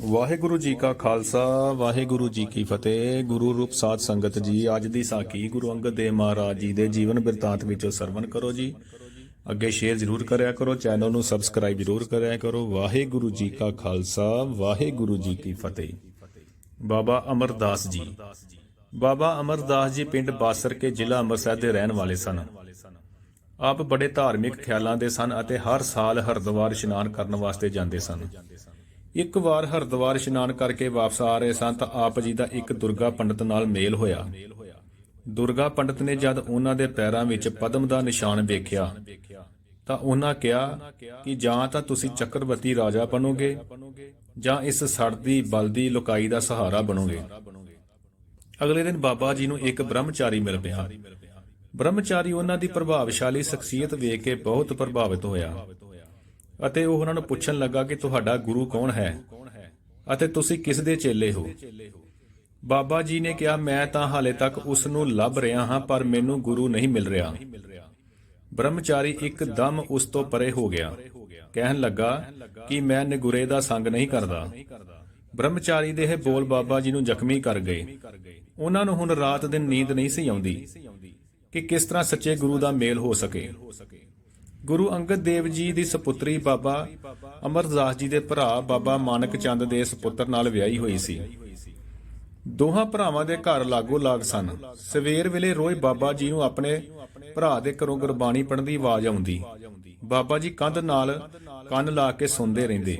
ਵਾਹਿਗੁਰੂ ਜੀ ਕਾ ਖਾਲਸਾ, ਵਾਹਿਗੁਰੂ ਜੀ ਕੀ ਫਤਿਹ। ਗੁਰੂ ਰੂਪ ਸਾਧ ਸੰਗਤ ਜੀ, ਅੱਜ ਦੀ ਸਾਖੀ ਗੁਰੂ ਅੰਗਦ ਦੇਵ ਮਹਾਰਾਜ ਜੀ ਦੇ ਜੀਵਨ ਬਿਰਤਾਂਤ ਵਿੱਚੋਂ ਸਰਵਣ ਕਰੋ ਜੀ। ਅੱਗੇ ਸ਼ੇਅਰ ਜ਼ਰੂਰ ਕਰਿਆ ਕਰੋ, ਚੈਨਲ ਨੂੰ ਸਬਸਕ੍ਰਾਈਬ ਜ਼ਰੂਰ ਕਰਿਆ ਕਰੋ। ਵਾਹਿਗੁਰੂ ਜੀ ਕਾ ਖਾਲਸਾ, ਵਾਹਿਗੁਰੂ ਜੀ ਕੀ ਫਤਿਹ। ਬਾਬਾ ਅਮਰਦਾਸ ਜੀ। ਬਾਬਾ ਅਮਰਦਾਸ ਜੀ ਪਿੰਡ ਬਾਸਰ ਕੇ ਜ਼ਿਲ੍ਹਾ ਅੰਮ੍ਰਿਤਸਰ ਦੇ ਰਹਿਣ ਵਾਲੇ ਸਨ। ਆਪ ਬੜੇ ਧਾਰਮਿਕ ਖਿਆਲਾਂ ਦੇ ਸਨ ਅਤੇ ਹਰ ਸਾਲ ਹਰਿਦੁਆਰ ਇਸ਼ਨਾਨ ਕਰਨ ਵਾਸਤੇ ਜਾਂਦੇ ਸਨ। ਇੱਕ ਵਾਰ ਹਰਿਦੁਆਰ ਇਸ਼ਨਾਨ ਕਰਕੇ ਵਾਪਸ ਆ ਰਹੇ ਸਨ ਤਾਂ ਆਪ ਜੀ ਦਾ ਇੱਕ ਦੁਰਗਾ ਪੰਡਤ ਨਾਲ ਮੇਲ ਹੋਇਆ। ਦੁਰਗਾ ਪੰਡਤ ਨੇ ਜਦ ਉਹਨਾਂ ਦੇ ਪੈਰਾਂ ਵਿੱਚ ਪਦਮ ਦਾ ਨਿਸ਼ਾਨ ਵੇਖਿਆ ਤਾਂ ਉਹਨਾਂ ਕਿਹਾ ਕਿ ਜਾਂ ਤਾਂ ਤੁਸੀਂ ਚੱਕਰਵਰਤੀ ਰਾਜਾ ਬਣੋਗੇ ਜਾਂ ਇਸ ਸੜਦੀ ਬਲਦੀ ਲੋਕਾਈ ਦਾ ਸਹਾਰਾ ਬਣੋਗੇ। ਅਗਲੇ ਦਿਨ ਬਾਬਾ ਜੀ ਨੂੰ ਇੱਕ ਬ੍ਰਹਮਚਾਰੀ ਮਿਲ ਪਿਆ। ਬ੍ਰਹਮਚਾਰੀ ਉਹਨਾਂ ਦੀ ਪ੍ਰਭਾਵਸ਼ਾਲੀ ਸ਼ਖਸੀਅਤ ਵੇਖ ਕੇ ਬਹੁਤ ਪ੍ਰਭਾਵਿਤ ਹੋਇਆ। ਅਤੇ ਉਹ ਉਹਨਾਂ ਨੂੰ ਪੁੱਛਣ ਲੱਗਾ ਕਿ ਤੁਹਾਡਾ ਗੁਰੂ ਕੌਣ ਹੈ? ਅਤੇ ਤੁਸੀਂ ਕਿਸ ਦੇ ਚੇਲੇ ਹੋ? ਬਾਬਾ ਜੀ ਨੇ ਕਿਹਾ, ਮੈਂ ਤਾਂ ਹਾਲੇ ਤੱਕ ਉਸ ਨੂੰ ਲੱਭ ਰਿਹਾ ਹਾਂ, ਪਰ ਮੈਨੂੰ ਗੁਰੂ ਨਹੀਂ ਮਿਲ ਰਿਹਾ। ਬ੍ਰਹਮਚਾਰੀ ਇੱਕਦਮ ਉਸ ਤੋਂ ਪਰੇ ਹੋ ਗਿਆ। ਕਹਿਣ ਲੱਗਾ ਕਿ ਮੈਂ ਨਿਗੁਰੇ ਦਾ ਸੰਗ ਨਹੀਂ ਕਰਦਾ। ਬ੍ਰਹਮਚਾਰੀ ਦੇ ਇਹ ਬੋਲ ਬਾਬਾ ਜੀ ਨੂੰ ਜ਼ਖਮੀ ਕਰ ਗਏ। ਉਹਨਾਂ ਨੂੰ ਹੁਣ ਰਾਤ ਦਿਨ ਨੀਂਦ ਨਹੀਂ ਸੀ ਆਉਂਦੀ ਕਿ ਕਿਸ ਤਰ੍ਹਾਂ ਸੱਚੇ ਗੁਰੂ ਦਾ ਮੇਲ ਹੋ ਸਕੇ। ਗੁਰੂ ਅੰਗਦ ਦੇਵ ਜੀ ਦੀ ਸੁਪੁੱਤਰੀ ਬਾਬਾ ਅਮਰਦਾਸ ਜੀ ਦੇ ਭਰਾ ਬਾਬਾ ਮਾਨਕ ਚੰਦ ਦੇ ਸੁਪੁੱਤਰ ਨਾਲ ਵਿਆਹੀ ਹੋਈ ਸੀ। ਦੋਹਾਂ ਭਰਾਵਾਂ ਦੇ ਘਰ ਲਾਗੋ ਲਾਗ ਸਨ। ਸਵੇਰ ਵੇਲੇ ਰੋਜ਼ ਬਾਬਾ ਜੀ ਨੂੰ ਆਪਣੇ ਭਰਾ ਦੇ ਘਰੋਂ ਗੁਰਬਾਣੀ ਪੜ੍ਹਨ ਦੀ ਆਵਾਜ਼ ਆਉਂਦੀ। ਬਾਬਾ ਜੀ ਕੰਧ ਨਾਲ ਕੰਨ ਲਾ ਕੇ ਸੁਣਦੇ ਰਹਿੰਦੇ।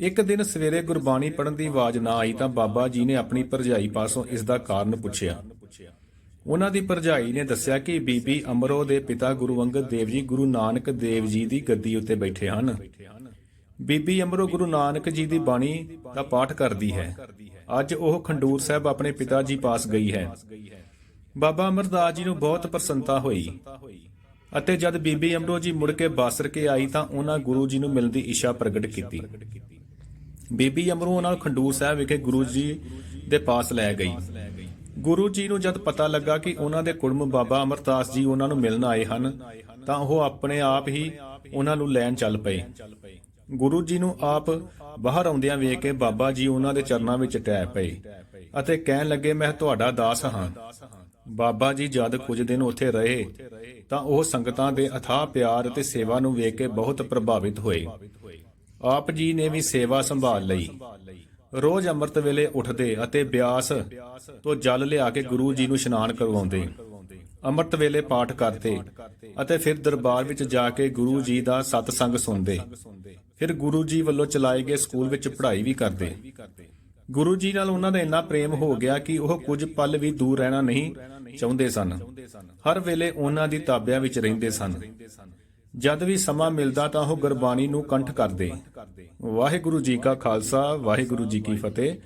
ਇੱਕ ਦਿਨ ਸਵੇਰੇ ਗੁਰਬਾਣੀ ਪੜ੍ਹਨ ਦੀ ਆਵਾਜ਼ ਨਾ ਆਈ ਤਾਂ ਬਾਬਾ ਜੀ ਨੇ ਆਪਣੀ ਭਰਜਾਈ ਪਾਸੋਂ ਇਸ ਦਾ ਕਾਰਨ ਪੁੱਛਿਆ। ਉਹਨਾਂ ਦੀ ਭਰਜਾਈ ਨੇ ਦੱਸਿਆ ਕਿ ਬੀਬੀ ਅਮਰੋ ਦੇ ਪਿਤਾ ਗੁਰੂ ਅੰਗਦ ਦੇਵ ਜੀ ਗੁਰੂ ਨਾਨਕ ਦੇਵ ਜੀ ਦੀ ਗੱਦੀ ਉੱਤੇ ਬੈਠੇ ਹਨ। ਬੀਬੀ ਅਮਰੋ ਗੁਰੂ ਨਾਨਕ ਜੀ ਦੀ ਬਾਣੀ ਦਾ ਪਾਠ ਕਰਦੀ ਹੈ। ਅੱਜ ਉਹ ਖੰਡੂਰ ਸਾਹਿਬ ਆਪਣੇ ਪਿਤਾ ਜੀ ਪਾਸ ਗਈ ਹੈ। ਬਾਬਾ ਅਮਰਦਾਸ ਜੀ ਨੂੰ ਬਹੁਤ ਪ੍ਰਸੰਨਤਾ ਹੋਈ ਅਤੇ ਜਦ ਬੀਬੀ ਅਮਰੋ ਜੀ ਮੁੜ ਕੇ ਬਾਸਰ ਕੇ ਆਈ ਤਾਂ ਉਹਨਾਂ ਗੁਰੂ ਜੀ ਨੂੰ ਮਿਲਣ ਦੀ ਇੱਛਾ ਪ੍ਰਗਟ ਕੀਤੀ। ਬੀਬੀ ਅਮਰੋ ਨਾਲ ਖੰਡੂਰ ਸਾਹਿਬ ਵਿਖੇ ਗੁਰੂ ਜੀ ਦੇ ਪਾਸ ਲੈ ਗਈ। ਗੁਰੂ ਜੀ ਨੂੰ ਜਦ ਪਤਾ ਲੱਗਾ ਕਿ ਉਹਨਾਂ ਦੇ ਕੁੜਮ ਬਾਬਾ ਅਮਰਦਾਸ ਜੀ ਉਹਨਾਂ ਨੂੰ ਮਿਲਣ ਆਏ ਹਨ, ਤਾਂ ਉਹ ਆਪਣੇ ਆਪ ਹੀ ਉਹਨਾਂ ਨੂੰ ਲੈਣ ਚੱਲ ਪਏ। ਗੁਰੂ ਜੀ ਨੂੰ ਆਪ ਬਾਹਰ ਆਉਂਦਿਆਂ ਵੇਖ ਕੇ ਬਾਬਾ ਜੀ ਉਹਨਾਂ ਦੇ ਚਰਨਾਂ ਵਿੱਚ ਟੈ ਪਏ ਅਤੇ ਕਹਿਣ ਲੱਗੇ, ਮੈਂ ਤੁਹਾਡਾ ਦਾਸ ਹਾਂ। ਬਾਬਾ ਜੀ ਜਦ ਕੁਝ ਦਿਨ ਉੱਥੇ ਰਹੇ, ਤਾਂ ਉਹ ਸੰਗਤਾਂ ਦੇ ਅਥਾਹ ਪਿਆਰ ਅਤੇ ਸੇਵਾ ਨੂੰ ਵੇਖ ਕੇ ਬਹੁਤ ਪ੍ਰਭਾਵਿਤ ਹੋਏ। ਆਪ ਜੀ ਨੇ ਵੀ ਸੇਵਾ ਸੰਭਾਲ ਲਈ। ਰੋਜ਼ ਅੰਮ੍ਰਿਤ ਵੇਲੇ ਉੱਠਦੇ ਅਤੇ ਬਿਆਸ ਤੋਂ ਜਲ ਲਿਆ ਕੇ ਗੁਰੂ ਜੀ ਨੂੰ ਇਸ਼ਨਾਨ ਕਰਵਾਉਂਦੇ। ਅੰਮ੍ਰਿਤ ਵੇਲੇ ਪਾਠ ਕਰਦੇ ਅਤੇ ਫਿਰ ਦਰਬਾਰ ਵਿੱਚ ਜਾ ਕੇ ਗੁਰੂ ਜੀ ਦਾ ਸਤਸੰਗ ਸੁਣਦੇ। ਫਿਰ ਗੁਰੂ ਜੀ ਵੱਲੋਂ ਚਲਾਏ ਗਏ ਸਕੂਲ ਵਿੱਚ ਪੜ੍ਹਾਈ ਵੀ ਕਰਦੇ। ਗੁਰੂ ਜੀ ਨਾਲ ਉਹਨਾਂ ਦਾ ਇੰਨਾ ਪ੍ਰੇਮ ਹੋ ਗਿਆ ਕਿ ਉਹ ਕੁਝ ਪਲ ਵੀ ਦੂਰ ਰਹਿਣਾ ਨਹੀਂ ਚਾਹੁੰਦੇ ਸਨ। ਹਰ ਵੇਲੇ ਉਹਨਾਂ ਦੀ ਤਾਬਿਆਂ ਵਿੱਚ ਰਹਿੰਦੇ ਸਨ। ਜਦ ਵੀ ਸਮਾਂ ਮਿਲਦਾ ਤਾਂ ਉਹ ਗੁਰਬਾਣੀ ਨੂੰ ਕੰਠ ਕਰਦੇ। ਵਾਹਿਗੁਰੂ ਜੀ ਕਾ ਖਾਲਸਾ, ਵਾਹਿਗੁਰੂ ਜੀ ਕੀ ਫਤਿਹ।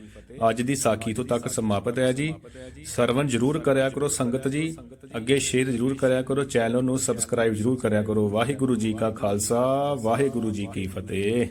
ਅੱਜ ਦੀ ਸਾਖੀ ਤੋਂ ਤੱਕ ਸਮਾਪਤ ਹੈ ਜੀ। ਸਰਵਨ ਜਰੂਰ ਕਰਿਆ ਕਰੋ ਸੰਗਤ ਜੀ। ਅੱਗੇ ਸ਼ੇਅਰ ਜਰੂਰ ਕਰਿਆ ਕਰੋ, ਚੈਨਲ ਨੂੰ ਸਬਸਕ੍ਰਾਈਬ ਜਰੂਰ ਕਰਿਆ ਕਰੋ। ਵਾਹਿਗੁਰੂ ਜੀ ਕਾ ਖਾਲਸਾ, ਵਾਹਿਗੁਰੂ ਜੀ ਕੀ ਫਤਿਹ।